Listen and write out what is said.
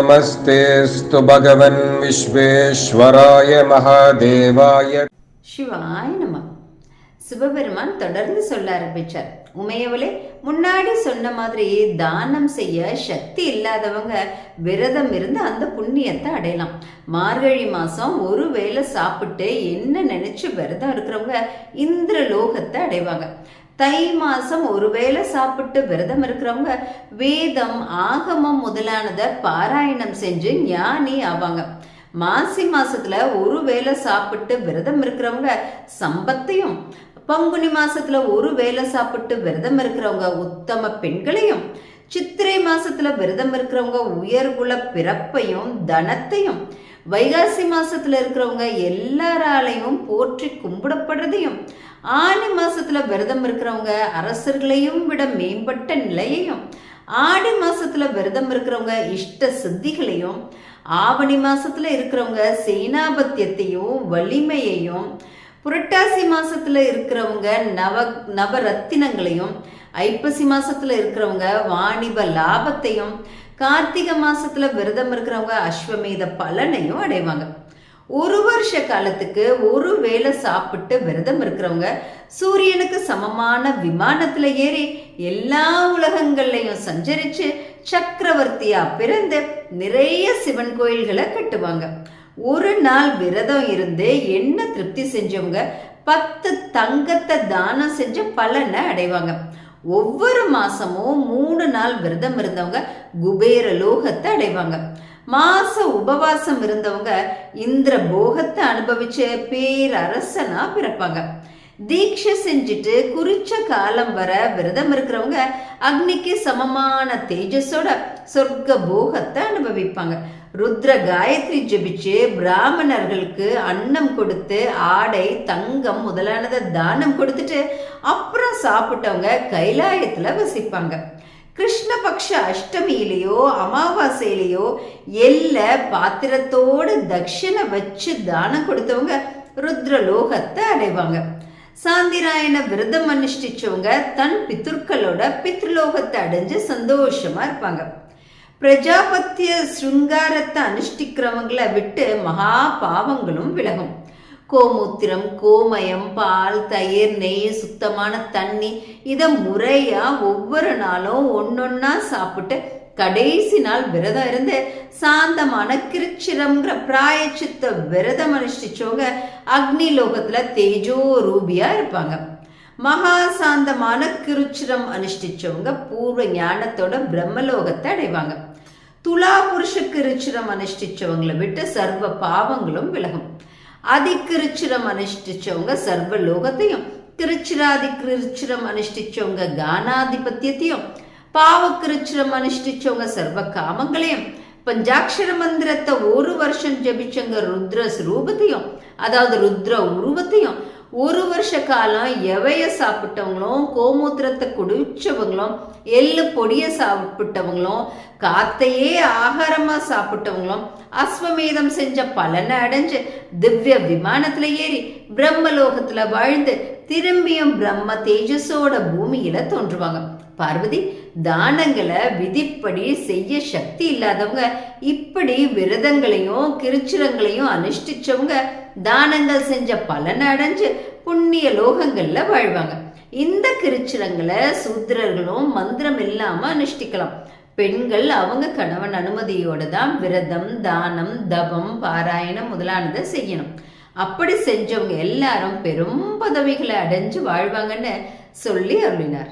नमस्तेऽस्तु भगवन् विश्वेश्वराय महादेवाय சிவாய் நம சிவபெருமான் தொடர்ந்து சொல்ல ஆரம்பிச்சார் உமையவளே முன்னாடி சொன்ன மாதிரி தானம் செய்ய சக்தி இல்லாதவங்க விரதம் இருந்து அந்த புண்ணியத்தை அடையலாம் மார்கழி மாசம் ஒரு வேளை சாப்பிட்டு என்ன நினைச்சு விரதம் இருக்கிறவங்க இந்திர லோகத்தை அடைவாங்க தை மாசம் ஒருவேளை சாப்பிட்டு விரதம் இருக்கிறவங்க வேதம் ஆகமம் முதலானதை பாராயணம் செஞ்சு ஞானி ஆவாங்க. மாசி மாசத்துல ஒரு வேளை சாப்பிட்டு விரதம் இருக்கிறவங்க சம்பத்தையும் பங்குனி மாசத்துல ஒரு வேளை சாப்பிட்டு விரதம் இருக்கிறவங்க உத்தம பெண்களையும் சித்திரை மாசத்துல விரதம் இருக்கிறவங்க உயர்குல பிறப்பையும் தனத்தையும் வைகாசி மாசத்துல இருக்கிறவங்க எல்லாராலையும் போற்றி கும்பிடப்படுறதையும் ஆனி மாசத்துல விரதம் இருக்கிறவங்க அரசர்களையும் விட மேம்பட்ட நிலையையும் ஆடி மாசத்துல விரதம் இருக்கிறவங்க இஷ்ட சித்திகளையும் ஆவணி மாசத்துல இருக்கிறவங்க சேனாபத்தியத்தையும் வலிமையையும் புரட்டாசி மாசத்துல இருக்கிறவங்க நவ நவரத்தினங்களையும் ஐப்பசி மாசத்துல இருக்கிறவங்க வாணிப லாபத்தையும் கார்த்திகை மாசத்துல விரதம் இருக்கிறவங்க அஸ்வமேத பலனையும் அடைவாங்க. ஒரு வருஷ காலத்துக்கு ஒரு வேளை சாப்பிட்டு விரதம் இருக்கிறவங்க சூரியனுக்கு சமமான விமானத்துல ஏறி எல்லா உலகங்கள்லையும் சஞ்சரிச்சு சக்கரவர்த்தியா பிறந்து நிறைய சிவன் கோயில்களை கட்டுவாங்க. ஒரு நாள் விரதம் இருந்து என்ன திருப்தி செஞ்சவங்க பத்து தங்கத்தை தானம் செஞ்ச பலனை அடைவாங்க. ஒவ்வொரு மாசமும் மூணு நாள் விரதம் இருந்தவங்க குபேர லோகத்தை அடைவாங்க. மாச உபவாசம் இருந்தவங்க இந்திர போகத்தை அனுபவிச்ச பேரரசனா பிறப்பாங்க. தீட்சை செஞ்சுட்டு குறிச்ச காலம் வர விரதம் இருக்கிறவங்க அக்னிக்கு சமமான தேஜஸோட சொர்க்க போகத்தை அனுபவிப்பாங்க. ருத்ர காயத்ரி ஜெபிச்சு பிராமணர்களுக்கு அன்னம் கொடுத்து ஆடை தங்கம் முதலானதை தானம் கொடுத்துட்டு அப்புறம் சாப்பிட்டவங்க கைலாயத்துல வசிப்பாங்க. கிருஷ்ணபக்ஷ அஷ்டமியிலேயோ அமாவாசையிலேயோ எல்ல பாத்திரத்தோடு தட்சிணை வச்சு தானம் கொடுத்தவங்க ருத்ரலோகத்தை அடைவாங்க. சாந்திராயன விரதம் அனுஷ்டிச்சவங்க தன் பித்துர்களோட பித்ருலோகத்தை அடைஞ்சு சந்தோஷமா இருப்பாங்க. பிரஜாபத்திய சிருங்காரத்தை அனுஷ்டிக்கிறவங்கள விட்டு மகா பாவங்களும் விலகும். கோமூத்திரம் கோமயம் பால் தயிர் நெய் சுத்தமான தண்ணி இதை முறையா ஒவ்வொரு நாளும் ஒன்னொன்னா சாப்பிட்டு கடைசி நாள் விரதம் இருந்து சாந்தமான கிருச்சிரம்ங்கிற பிராயச்சித்த விரதம் அனுஷ்டிச்சவங்க அக்னி லோகத்துல தேஜோ ரூபியா இருப்பாங்க. மகா சாந்தமான கிருச்சிரம் அனுஷ்டிச்சவங்க பூர்வ ஞானத்தோட பிரம்மலோகத்தை அடைவாங்க. துலா புருஷ கிருச்சிரம் அனுஷ்டிச்சவங்களை விட்டு சர்வ பாவங்களும் விலகும். அதிகிருச்சிரம் அனுஷ்டிச்சவங்க சர்வ லோகத்தையும் திருச்சிராதி கிருச்சிரம் அனுஷ்டிச்சவங்க கானாதிபத்தியத்தையும் பாவக்கிருச்சிரம் அனுஷ்டிச்சவங்க சர்வ காமங்களையும் பஞ்சாட்சர மந்திரத்தை ஒரு வருஷம் ஜபிச்சவங்க ருத்ர ஸ்வரூபத்தையும் அதாவது ருத்ர உருவத்தையும் ஒரு வருஷ காலம் எவைய சாப்பிட்டவங்களும் கோமூத்திரத்தை குடிச்சவங்களும் எள்ளு பொடிய சாப்பிட்டவங்களும் காத்தையே ஆகாரமா சாப்பிட்டவங்களும் அஸ்வமேதம் செஞ்ச பலனை அடைஞ்சு திவ்ய விமானத்துல ஏறி பிரம்மலோகத்துல வாழ்ந்து திரும்பியும் பிரம்ம தேஜஸோட பூமியில தோன்றுவாங்க. பார்வதி தானங்களை விதிப்படி செய்ய சக்தி இல்லாதவங்க இப்படி விரதங்களையும் கிருச்சிரங்களையும் அனுஷ்டிச்சவங்க தானங்கள் செஞ்ச பலனை அடைஞ்சு புண்ணிய லோகங்கள்ல வாழ்வாங்க. இந்த கிருச்சிரங்களை சூத்திரர்களும் மந்திரம் இல்லாம அனுஷ்டிக்கலாம். பெண்கள் அவங்க கணவன் அனுமதியோட தான் விரதம் தானம் தவம் பாராயணம் முதலானதை செய்யணும். அப்படி செஞ்சவங்க எல்லாரும் பெரும் பதவிகளை அடைஞ்சு வாழ்வாங்கன்னு சொல்லி அருளினார்.